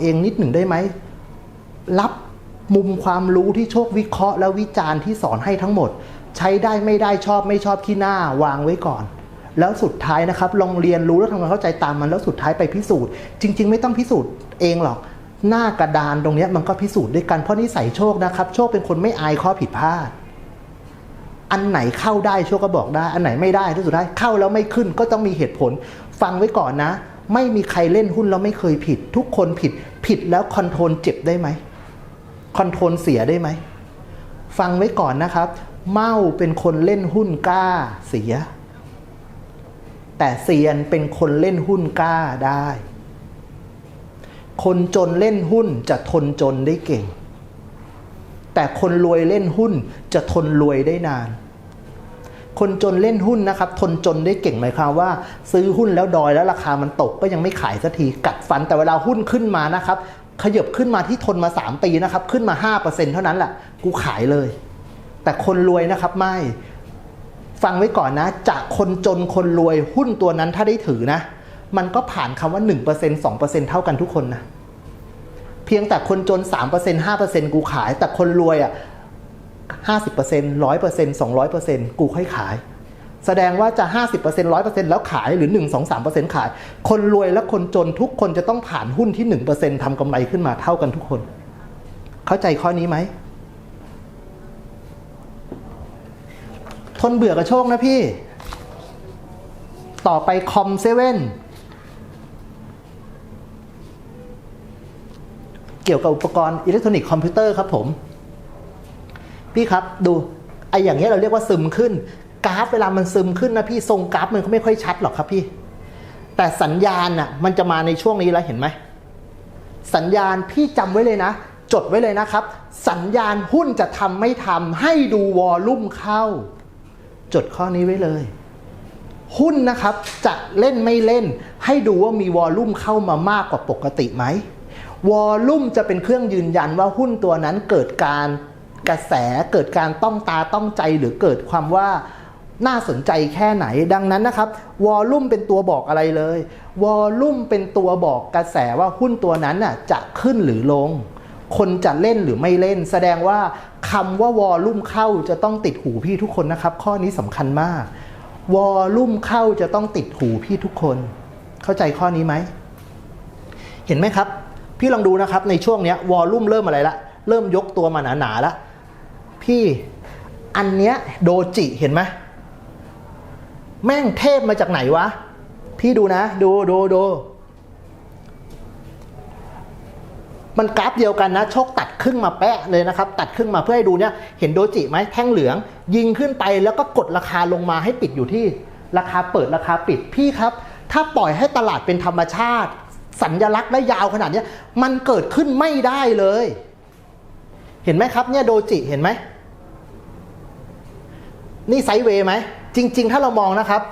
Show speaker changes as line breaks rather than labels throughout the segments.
เองนิดหนึ่งได้ไหม รับมุมความรู้ที่โชควิเคราะห์และวิจารณ์ที่สอนให้ทั้งหมด ใช้ได้ไม่ได้ชอบไม่ชอบที่หน้าวางไว้ก่อน แล้วสุดท้ายนะครับลองเรียนรู้แล้วทำความเข้าใจตามมันแล้วสุดท้ายไปพิสูจน์ จริง ๆ ไม่ต้องพิสูจน์เองหรอก หน้ากระดานตรงนี้มันก็พิสูจน์ด้วยกันเพราะนิสัยโชคนะครับ โชคเป็นคนไม่อายข้อผิดพลาด อันไหนเข้าได้โชคก็บอกได้ อันไหนไม่ได้ที่สุดท้ายเข้าแล้วไม่ขึ้นก็ต้องมีเหตุผล ฟังไว้ก่อนนะ ไม่มีใครเล่นหุ้นแล้วไม่เคยผิด ทุกคนผิดผิดแล้วคอนโทรลเจ็บได้ไหมคอนโทรลเสียได้ไหม ฟังไว้ก่อนนะครับ เมาเป็นคนเล่นหุ้นกล้าเสีย แต่เซียนเป็นคนเล่นหุ้นกล้าได้ คนจนเล่นหุ้นจะทนจนได้เก่ง แต่คนรวยเล่นหุ้นจะทนรวยได้นาน คนจนเล่นหุ้นนะครับทนจนได้เก่งหมายความว่า ซื้อหุ้นแล้วดอยแล้วราคามันตกก็ยังไม่ขายสักทีกัดฟันแต่เวลาหุ้นขึ้นมานะครับขยบขึ้นมาที่ทนมา 3 ปีนะครับขึ้นมา 5%เท่านั้นแหละกูขายเลย แต่คนรวยนะครับไม่ฟังไว้ก่อนนะ จากคนจนคนรวยหุ้นตัวนั้นถ้าได้ถือนะ มันก็ผ่านคำว่า 1% 2%เท่ากันทุกคนนะเพียงแต่คนจน 3% 5%กูขาย แต่คนรวยอะ 50% 100% 200%กูค่อยขาย แสดงว่าจะ 50% 100%แล้วขายหรือ 1 2 3 ขาย คนรวยและคนจนทุกคนจะต้องผ่านหุ้นที่ 1%ทำกำไรขึ้นมาเท่ากันทุกคน เข้าใจข้อนี้ไหมทนเบื่อกับโชคนะพี่ ต่อไปคอมเซเว่นเกี่ยวกับอุปกรณ์อิเล็กทรอนิกส์คอมพิวเตอร์ครับผม พี่ครับดูไออย่างเงี้ยเราเรียกว่าซึมขึ้น กราฟเวลามันซึมขึ้นนะพี่ทรงกราฟมันก็ไม่ค่อยชัดหรอกครับพี่ แต่สัญญาณน่ะมันจะมาในช่วงนี้แล้วเห็นไหมสัญญาณพี่จำไว้เลยนะ จดไว้เลยนะครับ สัญญาณหุ้นจะทำไม่ทำให้ดูวอลลุ่มเข้า จดข้อนี้ไว้เลย หุ้นนะครับจะเล่นไม่เล่น ให้ดูว่ามีวอลลุ่มเข้ามามากกว่าปกติไหมวอลลุ่มจะเป็นเครื่องยืนยันว่าหุ้นตัวนั้นเกิดการ กระแสเกิดการต้องตาต้องใจหรือเกิดความว่าน่าสนใจแค่ไหนดังนั้นนะครับวอลลุ่มเป็นตัวบอกอะไรเลยวอลลุ่มเป็นตัวบอกกระแสว่าหุ้นตัวนั้นน่ะจะขึ้นหรือลง คนจะเล่นหรือไม่เล่น แสดงว่าคำว่าวอลลุ่มเข้าจะต้องติดหูพี่ทุกคนนะครับ ข้อนี้สำคัญมากวอลลุ่มเข้าจะต้องติดหูพี่ทุกคน เข้าใจข้อนี้ไหมเห็นไหมครับ พี่ลองดูนะครับในช่วงนี้วอลลุ่มเริ่มอะไรละเริ่มยกตัวมาหนาๆแล้ว พี่อันเนี้ยโดจิเห็นไหมแม่งเทพมาจากไหนวะ พี่ดูนะ ดูดูดูมันกราฟเดียวกันนะโชคตัดครึ่งมาแปะเลยนะครับ ตัดครึ่งมาเพื่อให้ดูเนี่ยเห็นโดจิไหมแท่งเหลือง ยิงขึ้นไปแล้วก็กดราคาลงมาให้ปิดอยู่ที่ราคาเปิดราคาปิดพี่ครับ ถ้าปล่อยให้ตลาดเป็นธรรมชาติ สัญลักษณ์และยาวขนาดเนี้ยมันเกิดขึ้นไม่ได้เลย เห็นไหมครับเนี่ยโดจิเห็นไหม นี่ไซด์เวย์ไหม จริง ๆ ถ้าเรามองนะครับ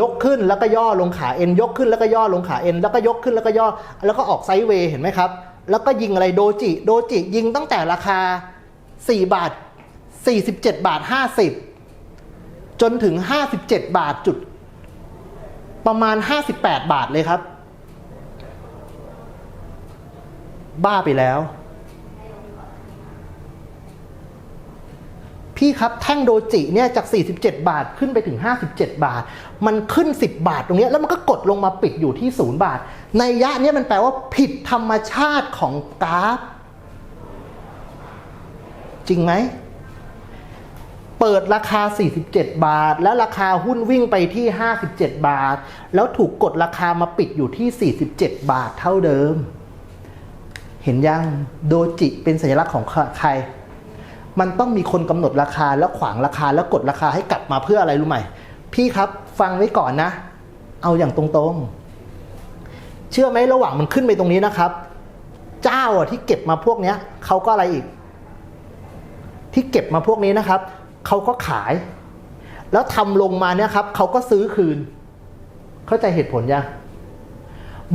ยกขึ้นแล้วก็ย่อลงขาเอ็นยกขึ้นแล้วก็ย่อลงขาเอ็นแล้วก็ยกขึ้นแล้วก็ย่อ แล้วก็ออกไซด์เวย์เห็นไหมครับ แล้วก็ยิงอะไรโดจิโดจิยิงตั้งแต่ราคา 4 บาท 47 บาท 50 จนถึง 57 บาทจุด ประมาณ 58 บาทเลยครับ บ้าไปแล้ว พี่ครับแท่งโดจิเนี่ยจาก 47 บาทขึ้นไปถึง 57 บาท มันขึ้น 10 บาทตรงนี้แล้วมันก็กดลงมาปิดอยู่ที่ 0 บาท ในยะเนี้ยมันแปลว่าผิดธรรมชาติของกราฟ จริงไหมเปิดราคา 47 บาท แล้วราคาหุ้นวิ่งไปที่ 57 บาท แล้วถูกกดราคามาปิดอยู่ที่ 47 บาทเท่าเดิม เห็นยังโดจิเป็นสัญลักษณ์ของใคร มันต้องมีคนกำหนดราคาแล้วขวางราคาแล้วกดราคาให้กลับมาเพื่ออะไรรู้ไหมพี่ครับฟังไว้ก่อนนะ เอาอย่างตรงๆ เชื่อไหมระหว่างมันขึ้นไปตรงนี้นะครับ เจ้าที่เก็บมาพวกเนี้ยเขาก็อะไรอีก ที่เก็บมาพวกนี้นะครับเขาก็ขาย แล้วทำลงมาเนี่ยครับเขาก็ซื้อคืน เข้าใจเหตุผลยัง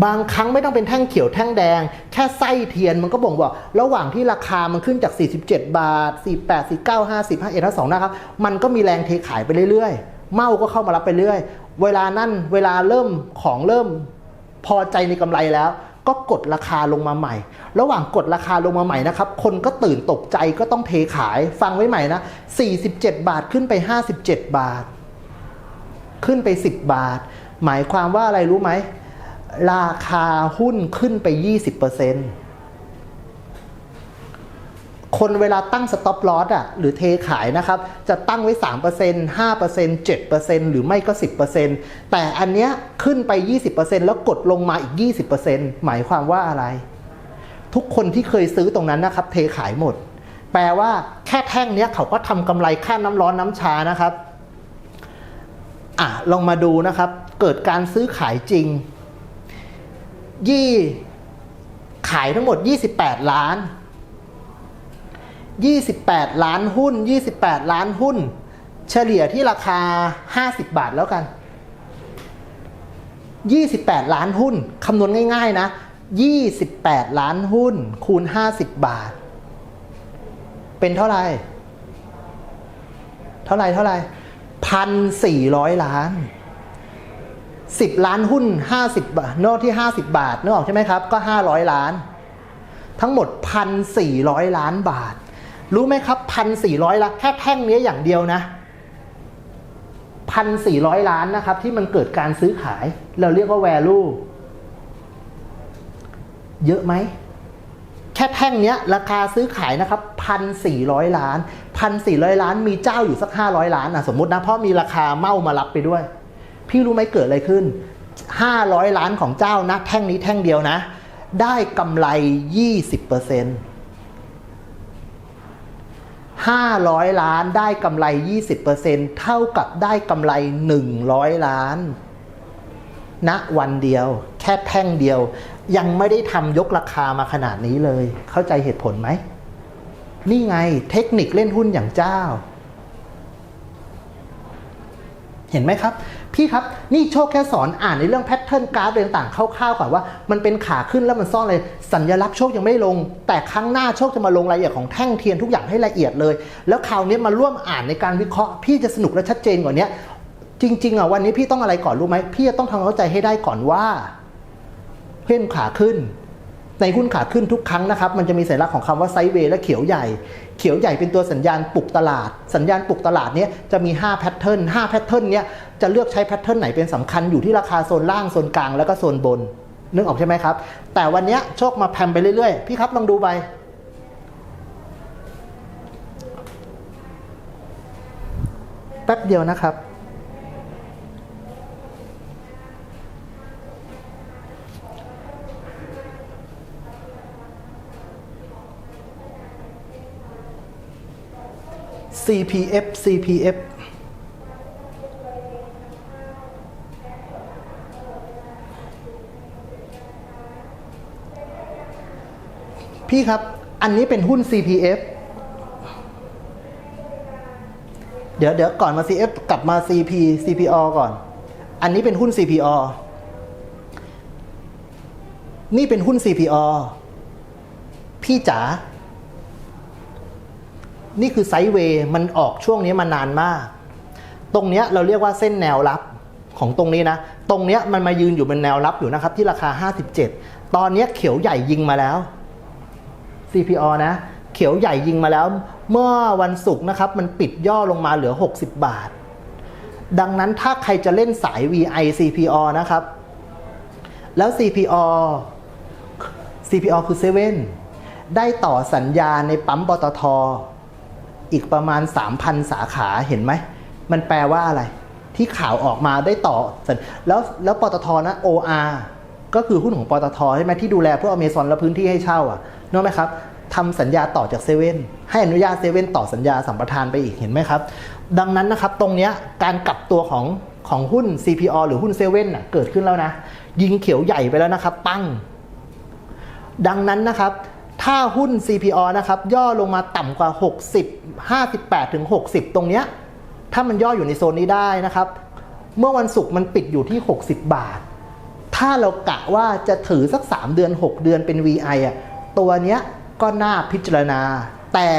บางครั้งไม่ต้องเป็นแท่งเขียวแท่งแดง แค่ไส้เทียนมันก็บ่งบอก ระหว่างที่ราคามันขึ้นจาก 47 บาท 48 49 50 51 52นะครับ มันก็มีแรงเทขายไปเรื่อยๆ เมาก็เข้ามารับไปเรื่อย เวลานั่นเวลาเริ่มของเริ่มพอใจในกำไรแล้ว ก็กดราคาลงมาใหม่ ระหว่างกดราคาลงมาใหม่นะครับ คนก็ตื่นตกใจก็ต้องเทขาย ฟังไว้ใหม่นะ 47 บาทขึ้นไป 57 บาท ขึ้นไป 10 บาท หมายความว่าอะไรรู้ไหม ราคาหุ้นขึ้นไป 20%คนเวลาตั้งสต็อปลอสอะหรือเทขายนะครับ จะตั้งไว้ 3% 5% 7%หรือไม่ก็ 10%แต่อันเนี้ยขึ้นไป 20%แล้วกดลงมาอีก 20%หมายความว่าอะไร ทุกคนที่เคยซื้อตรงนั้นนะครับ เทขายหมด แปลว่าแค่แท่งเนี้ยเขาก็ทำกำไรค่าน้ำร้อนน้ำชานะครับอะลองมาดูนะครับ เกิดการซื้อขายจริง ยี่ขายทั้งหมด 28 ล้าน 28 ล้านหุ้น 28 ล้านหุ้น เฉลี่ยที่ราคา 50 บาทแล้วกัน 28 ล้านหุ้นคำนวณง่าย ๆ นะ 28 ล้านหุ้น คูณ 50 บาท เป็นเท่าไหร่ เท่าไหร่เท่าไหร่พันสี่ร้อยล้าน 10 ล้านหุ้น 50บาทนอกที่ 50 บาทนึกออกใช่ไหมครับ ก็ 500 ล้าน ทั้งหมด 1,400 ล้านบาท รู้ไหมครับ 1,400ล้านแค่แท่งนี้อย่างเดียวนะ 1,400 ล้านนะครับ ที่มันเกิดการซื้อขาย เราเรียกว่า value เยอะไหม แค่แท่งเนี้ยราคาซื้อขายนะครับ 1,400 ล้าน 1,400 ล้านมีเจ้าอยู่สัก 500 ล้านอะสมมตินะเพราะมีราคาเมามารับไปด้วย พี่รู้ไหมเกิดอะไรขึ้น 500 ล้านของเจ้านะ แท่งนี้แท่งเดียวนะ ได้กำไร 20% 500 ล้านได้กำไร 20%เท่ากับได้กำไร 100 ล้านณวันเดียว แค่แท่งเดียว ยังไม่ได้ทำยกราคามาขนาดนี้เลย เข้าใจเหตุผลไหม นี่ไงเทคนิคเล่นหุ้นอย่างเจ้า เห็นไหมครับ พี่ครับนี่โชคแค่สอนอ่านในเรื่องแพทเทิร์นกราฟอะไรต่างๆคร่าวๆก่อนว่ามันเป็นขาขึ้นแล้วมันซ่อนเลยสัญลักษณ์โชคยังไม่ลง แต่ครั้งหน้าโชคจะมาลงรายละเอียดของแท่งเทียนทุกอย่างให้ละเอียดเลย แล้วคราวนี้มาร่วมอ่านในการวิเคราะห์ พี่จะสนุกและชัดเจนกว่านี้จริงๆอะวันนี้พี่ต้องอะไรก่อนรู้ไหมพี่จะต้องทำความเข้าใจให้ได้ก่อนว่าเพื่นขาขึ้น ในหุ้นขาขึ้นทุกครั้งนะครับ มันจะมีสัญลักษณ์ของคำว่าไซด์เวย์และเขียวใหญ่ เขียวใหญ่เป็นตัวสัญญาณปลุกตลาด สัญญาณปลุกตลาดเนี้ยจะมี5แพทเทิร์น5แพทเทิร์นเนี้ยจะเลือกใช้แพทเทิร์นไหนเป็นสำคัญอยู่ที่ราคาโซนล่างโซนกลางแล้วก็โซนบนนึกออกใช่ไหมครับ แต่วันนี้โชคมาแพมไปเรื่อยๆ พี่ครับลองดูไป แป๊บเดียวนะครับ CPF CPF พี่ครับ อันนี้เป็นหุ้น CPF เดี๋ยวเดี๋ยวก่อนมา CF กลับมา CP CPO ก่อน อันนี้เป็นหุ้น CPO นี่เป็นหุ้น CPO พี่จ๋า นี่คือไซด์เวย์มันออกช่วงนี้มานานมาก ตรงเนี้ยเราเรียกว่าเส้นแนวรับของตรงนี้นะ ตรงเนี้ยมันมายืนอยู่เป็นแนวรับอยู่นะครับ ที่ราคา 57 ตอนเนี้ยเขียวใหญ่ยิงมาแล้ว CPO นะ เขียวใหญ่ยิงมาแล้ว เมื่อวันศุกร์นะครับ มันปิดย่อลงมาเหลือ 60 บาท ดังนั้นถ้าใครจะเล่นสาย VI CPO นะครับ แล้ว CPO CPO คือ 7 ได้ต่อสัญญาในปั๊มปตท อีกประมาณ 3,000 สาขาเห็นไหม มันแปลว่าอะไร ที่ข่าวออกมาได้ต่อสัญแล้วแล้วปตทนะ OR ก็คือหุ้นของปตทใช่ไหมที่ดูแลพวกอเมซอนและพื้นที่ให้เช่าอะนึกไหมครับทำสัญญาต่อจากเซเว่นให้อนุญาตเซเว่นต่อสัญญาสัมปทานไปอีกเห็นไหมครับ ดังนั้นนะครับตรงเนี้ยการกลับตัวของของหุ้น CPO หรือหุ้นเซเว่นน่ะเกิดขึ้นแล้วนะ ยิงเขียวใหญ่ไปแล้วนะครับ ปั้ง ดังนั้นนะครับ ถ้าหุ้น CPO นะครับ ย่อลงมาต่ำกว่า 60 58ถึง60 ตรงเนี้ย ถ้ามันย่ออยู่ในโซนนี้ได้นะครับ เมื่อวันศุกร์มันปิดอยู่ที่ 60 บาท ถ้าเรากะว่าจะถือสัก 3 เดือน 6 เดือนเป็น VI อะ ตัวเนี้ยก็น่าพิจารณา แต่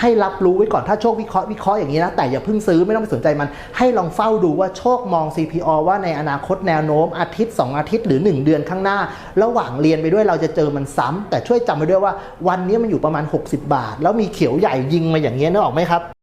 ให้รับรู้ไว้ก่อนถ้าโชควิเคราะห์วิเคราะห์อย่างนี้นะ แต่อย่าเพิ่งซื้อไม่ต้องไปสนใจมัน ให้ลองเฝ้าดูว่าโชคมอง CPO ว่าในอนาคตแนวโน้มอาทิตย์ 2 อาทิตย์หรือ 1 เดือนข้างหน้า ระหว่างเรียนไปด้วยเราจะเจอมันซ้ำแต่ช่วยจำไว้ด้วยว่าวันนี้มันอยู่ประมาณ 60 บาท แล้วมีเขียวใหญ่ยิงมาอย่างเงี้ยนึกออกไหมครับ